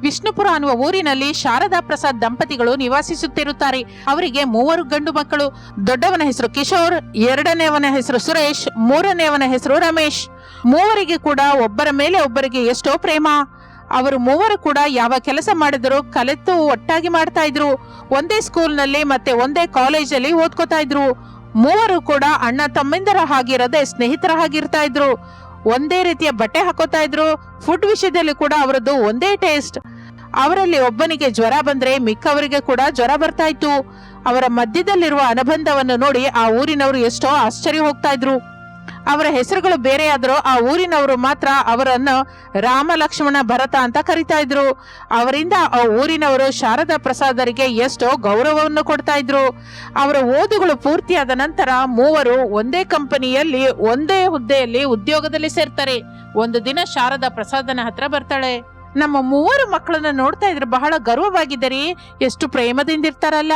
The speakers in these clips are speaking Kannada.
ವಿಷ್ಣುಪುರ ಅನ್ನುವ ಊರಿನಲ್ಲಿ ಶಾರದಾ ಪ್ರಸಾದ್ ದಂಪತಿಗಳು ನಿವಾಸಿಸುತ್ತಿರುತ್ತಾರೆ. ಅವರಿಗೆ ಮೂವರು ಗಂಡು ಮಕ್ಕಳು, ದೊಡ್ಡವನ ಹೆಸರು ಕಿಶೋರ್ ಎರಡನೇವನ ಹೆಸರು ಸುರೇಶ್ ಮೂರನೇವನ ಹೆಸರು ರಮೇಶ್. ಮೂವರಿಗೆ ಕೂಡ ಒಬ್ಬರ ಮೇಲೆ ಒಬ್ಬರಿಗೆ ಎಷ್ಟೋ ಪ್ರೇಮ. ಅವರು ಮೂವರು ಕೂಡ ಯಾವ ಕೆಲಸ ಮಾಡಿದ್ರು ಕಲೆತು ಒಟ್ಟಾಗಿ ಮಾಡ್ತಾ ಇದ್ರು. ಒಂದೇ ಸ್ಕೂಲ್ನಲ್ಲಿ ಮತ್ತೆ ಒಂದೇ ಕಾಲೇಜಲ್ಲಿ ಓದ್ಕೋತಾ ಇದ್ರು. ಮೂವರು ಕೂಡ ಅಣ್ಣ ತಮ್ಮಿಂದರ ಹಾಗಿರದೆ ಸ್ನೇಹಿತರ ಹಾಗಿರ್ತಾ ಇದ್ರು. ಒಂದೇ ರೀತಿಯ ಬಟ್ಟೆ ಹಾಕೋತಾ ಇದ್ರು ಫುಡ್ ವಿಷಯದಲ್ಲಿ ಕೂಡ ಅವರದ್ದು ಒಂದೇ ಟೇಸ್ಟ್ ಅವರಲ್ಲಿ ಒಬ್ಬನಿಗೆ ಜ್ವರ ಬಂದ್ರೆ ಮಿಕ್ಕವರಿಗೆ ಕೂಡ ಜ್ವರ ಬರ್ತಾ ಇತ್ತು. ಅವರ ಮಧ್ಯದಲ್ಲಿರುವ ಅನುಬಂಧವನ್ನು ನೋಡಿ ಆ ಊರಿನವರು ಎಷ್ಟೋ ಆಶ್ಚರ್ಯ ಹೋಗ್ತಾ ಇದ್ರು. ಅವರ ಹೆಸರುಗಳು ಬೇರೆಯಾದರೂ ಆ ಊರಿನವರು ಮಾತ್ರ ಅವರನ್ನು ರಾಮ ಲಕ್ಷ್ಮಣ ಭರತ ಅಂತ ಕರಿತಾ ಇದ್ರು. ಅವರಿಂದ ಆ ಊರಿನವರು ಶಾರದಾ ಪ್ರಸಾದರಿಗೆ ಎಷ್ಟೋ ಗೌರವವನ್ನು ಕೊಡ್ತಾ ಇದ್ರು. ಅವರ ಓದುಗಳು ಪೂರ್ತಿಯಾದ ನಂತರ ಮೂವರು ಒಂದೇ ಕಂಪನಿಯಲ್ಲಿ, ಒಂದೇ ಹುದ್ದೆಯಲ್ಲಿ ಉದ್ಯೋಗದಲ್ಲಿ ಸೇರ್ತಾರೆ. ಒಂದು ದಿನ ಶಾರದಾ ಪ್ರಸಾದನ ಹತ್ರ ಬರ್ತಾಳೆ. ನಮ್ಮ ಮೂವರು ಮಕ್ಕಳನ್ನ ನೋಡ್ತಾ ಇದ್ರೆ ಬಹಳ ಗರ್ವವಾಗಿದ್ದರಿ ಎಷ್ಟು ಪ್ರೇಮದಿಂದ ಇರ್ತಾರಲ್ಲ.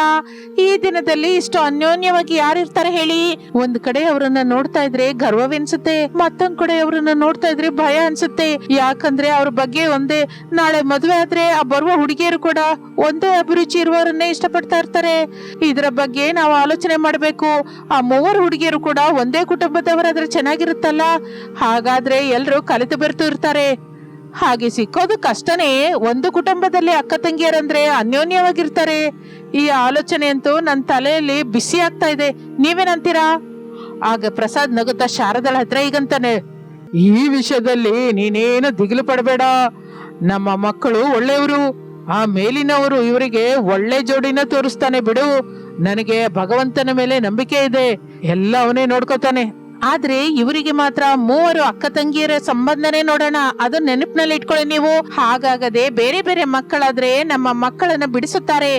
ಈ ದಿನದಲ್ಲಿ ಇಷ್ಟು ಅನ್ಯೋನ್ಯವಾಗಿ ಯಾರಿರ್ತಾರೆ ಹೇಳಿ. ಒಂದ್ ಕಡೆ ಅವರನ್ನ ನೋಡ್ತಾ ಇದ್ರೆ ಗರ್ವವೆನ್ಸುತ್ತೆ, ಮತ್ತೊಂದ್ ಕಡೆ ಅವರನ್ನ ನೋಡ್ತಾ ಇದ್ರೆ ಭಯ ಅನ್ಸುತ್ತೆ. ಯಾಕಂದ್ರೆ ಅವ್ರ ಬಗ್ಗೆ ಒಂದೇ, ನಾಳೆ ಮದುವೆ ಆದ್ರೆ ಆ ಬರುವ ಹುಡುಗಿಯರು ಕೂಡ ಒಂದೇ ಅಭಿರುಚಿ ಇರುವವರನ್ನೇ ಇಷ್ಟಪಡ್ತಾ ಇರ್ತಾರೆ. ಇದರ ಬಗ್ಗೆ ನಾವು ಆಲೋಚನೆ ಮಾಡಬೇಕು. ಆ ಮೂವರು ಹುಡುಗಿಯರು ಕೂಡ ಒಂದೇ ಕುಟುಂಬದವರಾದ್ರೆ ಚೆನ್ನಾಗಿರುತ್ತಲ್ಲ. ಹಾಗಾದ್ರೆ ಎಲ್ರು ಕಲಿತು ಬರ್ತು ಇರ್ತಾರೆ. ಹಾಗೆ ಸಿಕ್ಕೋದು ಕಷ್ಟನೇ. ಒಂದು ಕುಟುಂಬದಲ್ಲಿ ಅಕ್ಕ ತಂಗಿಯರಂದ್ರೆ ಅನ್ಯೋನ್ಯವಾಗಿರ್ತಾರೆ. ಈ ಆಲೋಚನೆ ಅಂತೂ ನನ್ನ ತಲೆಯಲ್ಲಿ ಬಿಸಿ ಆಗ್ತಾ ಇದೆ. ನೀವೇನಂತೀರಾ? ಆಗ ಪ್ರಸಾದ್ ನಗುತ್ತಾ ಶಾರದಳ ಹತ್ರ ಈಗಂತಾನೆ ಈ ವಿಷಯದಲ್ಲಿ ನೀನೇನು ದಿಗಿಲು ಪಡಬೇಡ. ನಮ್ಮ ಮಕ್ಕಳು ಒಳ್ಳೆಯವರು. ಆ ಮೇಲಿನವರು ಇವರಿಗೆ ಒಳ್ಳೆ ಜೋಡಿನ ತೋರಿಸ್ತಾನೆ ಬಿಡು. ನನಗೆ ಭಗವಂತನ ಮೇಲೆ ನಂಬಿಕೆ ಇದೆ. ಎಲ್ಲ ಅವನೇ ನೋಡ್ಕೋತಾನೆ. ಆದ್ರೆ ಇವರಿಗೆ ಮಾತ್ರ ಮೂವರು ಅಕ್ಕ ತಂಗಿಯರ ಸಂಬಂಧನೇ ನೋಡೋಣ. ಅದು ನೆನಪಿನಲ್ಲಿ ಇಟ್ಕೊಳ್ಳಿ ನೀವು. ಹಾಗಾಗದೆ ಬೇರೆ ಬೇರೆ ಮಕ್ಕಳಾದ್ರೆ ನಮ್ಮ ಮಕ್ಕಳನ್ನ ಬಿಡಿಸುತ್ತಾರೆ.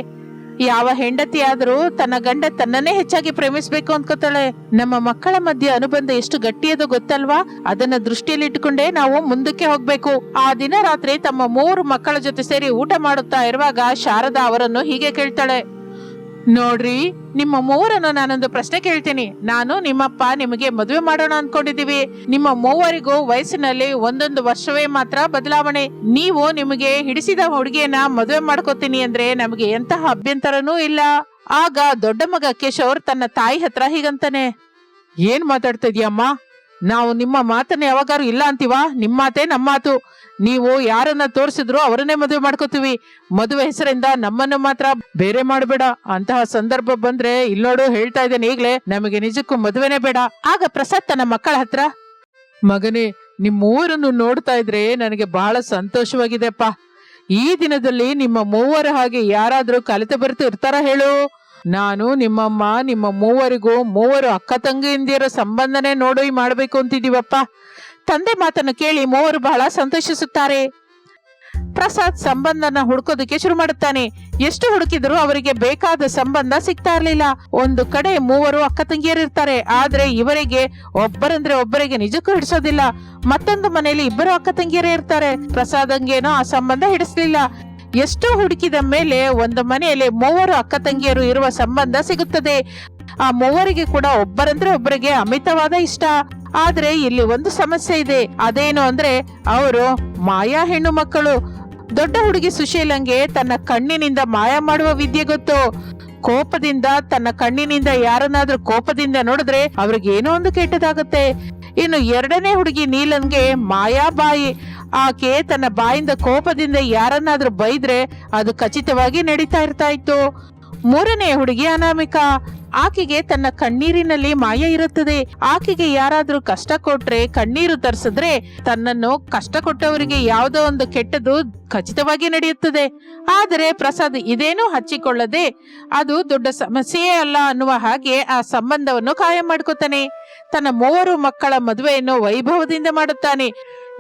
ಯಾವ ಹೆಂಡತಿ ಆದ್ರೂ ತನ್ನ ಗಂಡ ತನ್ನನ್ನೇ ಹೆಚ್ಚಾಗಿ ಪ್ರೇಮಿಸ್ಬೇಕು ಅನ್ಕೋತಾಳೆ. ನಮ್ಮ ಮಕ್ಕಳ ಮಧ್ಯೆ ಅನುಬಂಧ ಎಷ್ಟು ಗಟ್ಟಿಯದು ಗೊತ್ತಲ್ವಾ? ಅದನ್ನ ದೃಷ್ಟಿಯಲ್ಲಿ ಇಟ್ಟುಕೊಂಡೇ ನಾವು ಮುಂದಕ್ಕೆ ಹೋಗ್ಬೇಕು. ಆ ದಿನ ರಾತ್ರಿ ತಮ್ಮ ಮೂರು ಮಕ್ಕಳ ಜೊತೆ ಸೇರಿ ಊಟ ಮಾಡುತ್ತಾ ಇರುವಾಗ ಶಾರದಾ ಅವರನ್ನು ಹೀಗೆ ಕೇಳ್ತಾಳೆ. ನೋಡ್ರಿ, ನಿಮ್ಮ ಮೂವರನ್ನು ನಾನೊಂದು ಪ್ರಶ್ನೆ ಕೇಳ್ತೀನಿ. ನಾನು ನಿಮ್ಮಪ್ಪ ನಿಮಗೆ ಮದುವೆ ಮಾಡೋಣ ಅನ್ಕೊಂಡಿದೀವಿ ನಿಮ್ಮ ಮೂವರಿಗೂ ವಯಸ್ಸಿನಲ್ಲಿ ಒಂದೊಂದು ವರ್ಷವೇ ಮಾತ್ರ ಬದಲಾವಣೆ. ನೀವು ನಿಮಗೆ ಹಿಡಿಸಿದ ಹುಡುಗಿಯನ್ನ ಮದುವೆ ಮಾಡ್ಕೋತೀನಿ ಅಂದ್ರೆ ನಮಗೆ ಎಂತಹ ಅಭ್ಯಂತರನೂ ಇಲ್ಲ. ಆಗ ದೊಡ್ಡ ಮಗ ಕಿಶೋರ್ ತನ್ನ ತಾಯಿ ಹತ್ರ ಹೀಗಂತಾನೆ, ಏನ್ ಮಾತಾಡ್ತಾ ಇದೀಯಮ್ಮ ನಾವು ನಿಮ್ಮ ಮಾತನ್ನ ಯಾವಾಗಾರು ಇಲ್ಲ ಅಂತೀವಾ? ನಿಮ್ಮ ಮಾತೇ ನಮ್ಮ ಮಾತು ನೀವು ಯಾರನ್ನ ತೋರಿಸಿದ್ರು ಅವರನ್ನೇ ಮದುವೆ ಮಾಡ್ಕೋತೀವಿ. ಮದುವೆ ಹೆಸರಿಂದ ನಮ್ಮನ್ನು ಮಾತ್ರ ಬೇರೆ ಮಾಡಬೇಡ. ಅಂತಹ ಸಂದರ್ಭ ಬಂದ್ರೆ ಇಲ್ಲೋಡು ಹೇಳ್ತಾ ಇದ್ದೇನೆ ಈಗ್ಲೇ, ನಮಗೆ ನಿಜಕ್ಕೂ ಮದುವೆನೇ ಬೇಡ. ಆಗ ಪ್ರಸಾದ್ ತನ್ನ ಮಕ್ಕಳ ಹತ್ರ, ಮಗನೇ ನಿಮ್ಮ ಮೂವರನ್ನು ನೋಡ್ತಾ ಇದ್ರೆ ನನಗೆ ಬಹಳ ಸಂತೋಷವಾಗಿದೆಪ್ಪ. ಈ ದಿನದಲ್ಲಿ ನಿಮ್ಮ ಮೂವರ ಹಾಗೆ ಯಾರಾದ್ರೂ ಕಲಿತು ಬರ್ತಾ ಇರ್ತಾರ ಹೇಳು. ನಾನು ನಿಮ್ಮಮ್ಮ, ನಿಮ್ಮ ಮೂವರಿಗೂ ಮೂವರು ಅಕ್ಕ ತಂಗಿಯಿಂದಿರೋ ಸಂಬಂಧನೇ ನೋಡಿ ಮಾಡ್ಬೇಕು ಅಂತಿದೀವಪ್ಪ ತಂದೆ ಮಾತನ್ನು ಕೇಳಿ ಮೂವರು ಬಹಳ ಸಂತೋಷಿಸುತ್ತಾರೆ. ಪ್ರಸಾದ್ ಸಂಬಂಧನ ಹುಡುಕೋದಕ್ಕೆ ಶುರು ಮಾಡುತ್ತಾನೆ. ಎಷ್ಟು ಹುಡುಕಿದ್ರು ಅವರಿಗೆ ಬೇಕಾದ ಸಂಬಂಧ ಸಿಗ್ತಾ ಇರಲಿಲ್ಲ ಒಂದು ಕಡೆ ಮೂವರು ಅಕ್ಕ ತಂಗಿಯರಿರ್ತಾರೆ ಆದ್ರೆ ಇವರಿಗೆ ಒಬ್ಬರಂದ್ರೆ ಒಬ್ಬರಿಗೆ ನಿಜಕ್ಕೂ ಹಿಡಿಸೋದಿಲ್ಲ. ಮತ್ತೊಂದು ಮನೆಯಲ್ಲಿ ಇಬ್ಬರು ಅಕ್ಕ ತಂಗಿಯರೇ ಇರ್ತಾರೆ. ಪ್ರಸಾದಂಗೇನೋ ಆ ಸಂಬಂಧ ಹಿಡಿಸ್ಲಿಲ್ಲ. ಎಷ್ಟು ಹುಡುಕಿದ ಮೇಲೆ ಒಂದು ಮನೆಯಲ್ಲಿ ಮೂವರು ಅಕ್ಕ ತಂಗಿಯರು ಇರುವ ಸಂಬಂಧ ಸಿಗುತ್ತದೆ. ಆ ಮೂವರಿಗೆ ಕೂಡ ಒಬ್ಬರಂದ್ರೆ ಒಬ್ಬರಿಗೆ ಅಮಿತವಾದ ಇಷ್ಟ. ಆದ್ರೆ ಇಲ್ಲಿ ಒಂದು ಸಮಸ್ಯೆ ಇದೆ. ಅದೇನು ಅಂದ್ರೆ ಅವರು ಮಾಯಾ ಹೆಣ್ಣು ಮಕ್ಕಳು. ದೊಡ್ಡ ಹುಡುಗಿ ಸುಶೀಲಂಗೆ ತನ್ನ ಕಣ್ಣಿನಿಂದ ಮಾಯ ಮಾಡುವ ವಿದ್ಯೆ ಗೊತ್ತು. ಕೋಪದಿಂದ ತನ್ನ ಕಣ್ಣಿನಿಂದ ಯಾರನ್ನಾದ್ರೂ ಕೋಪದಿಂದ ನೋಡಿದ್ರೆ ಅವ್ರಿಗೆ ಏನೋ ಒಂದು ಕೆಟ್ಟದಾಗುತ್ತೆ. ಇನ್ನು ಎರಡನೇ ಹುಡುಗಿ ನೀಲನ್ಗೆ ಮಾಯಾ ಬಾಯಿ. ಆಕೆ ತನ್ನ ಬಾಯಿಂದ ಕೋಪದಿಂದ ಯಾರನ್ನಾದ್ರೂ ಬೈದ್ರೆ ಅದು ಖಚಿತವಾಗಿ ನಡೀತಾ ಇರ್ತಾ ಇತ್ತು. ಮೂರನೇ ಹುಡುಗಿ ಅನಾಮಿಕಾ. ಆಕೆಗೆ ತನ್ನ ಕಣ್ಣೀರಿನಲ್ಲಿ ಮಾಯ ಇರುತ್ತದೆ. ಆಕೆಗೆ ಯಾರಾದ್ರೂ ಕಷ್ಟ ಕೊಟ್ರೆ, ಕಣ್ಣೀರು ತರಿಸಿದ್ರೆ ತನ್ನನ್ನು ಕಷ್ಟ ಕೊಟ್ಟವರಿಗೆ ಯಾವುದೋ ಒಂದು ಕೆಟ್ಟದು ಖಚಿತವಾಗಿ ನಡೆಯುತ್ತದೆ. ಆದರೆ ಪ್ರಸಾದ್ ಇದೇನೂ ಹಚ್ಚಿಕೊಳ್ಳದೆ, ಅದು ದೊಡ್ಡ ಸಮಸ್ಯೆಯೇ ಅಲ್ಲ ಅನ್ನುವ ಹಾಗೆ ಆ ಸಂಬಂಧವನ್ನು ಕಾಯಂ ಮಾಡ್ಕೋತಾನೆ. ತನ್ನ ಮೂವರು ಮಕ್ಕಳ ಮದುವೆಯನ್ನು ವೈಭವದಿಂದ ಮಾಡುತ್ತಾನೆ.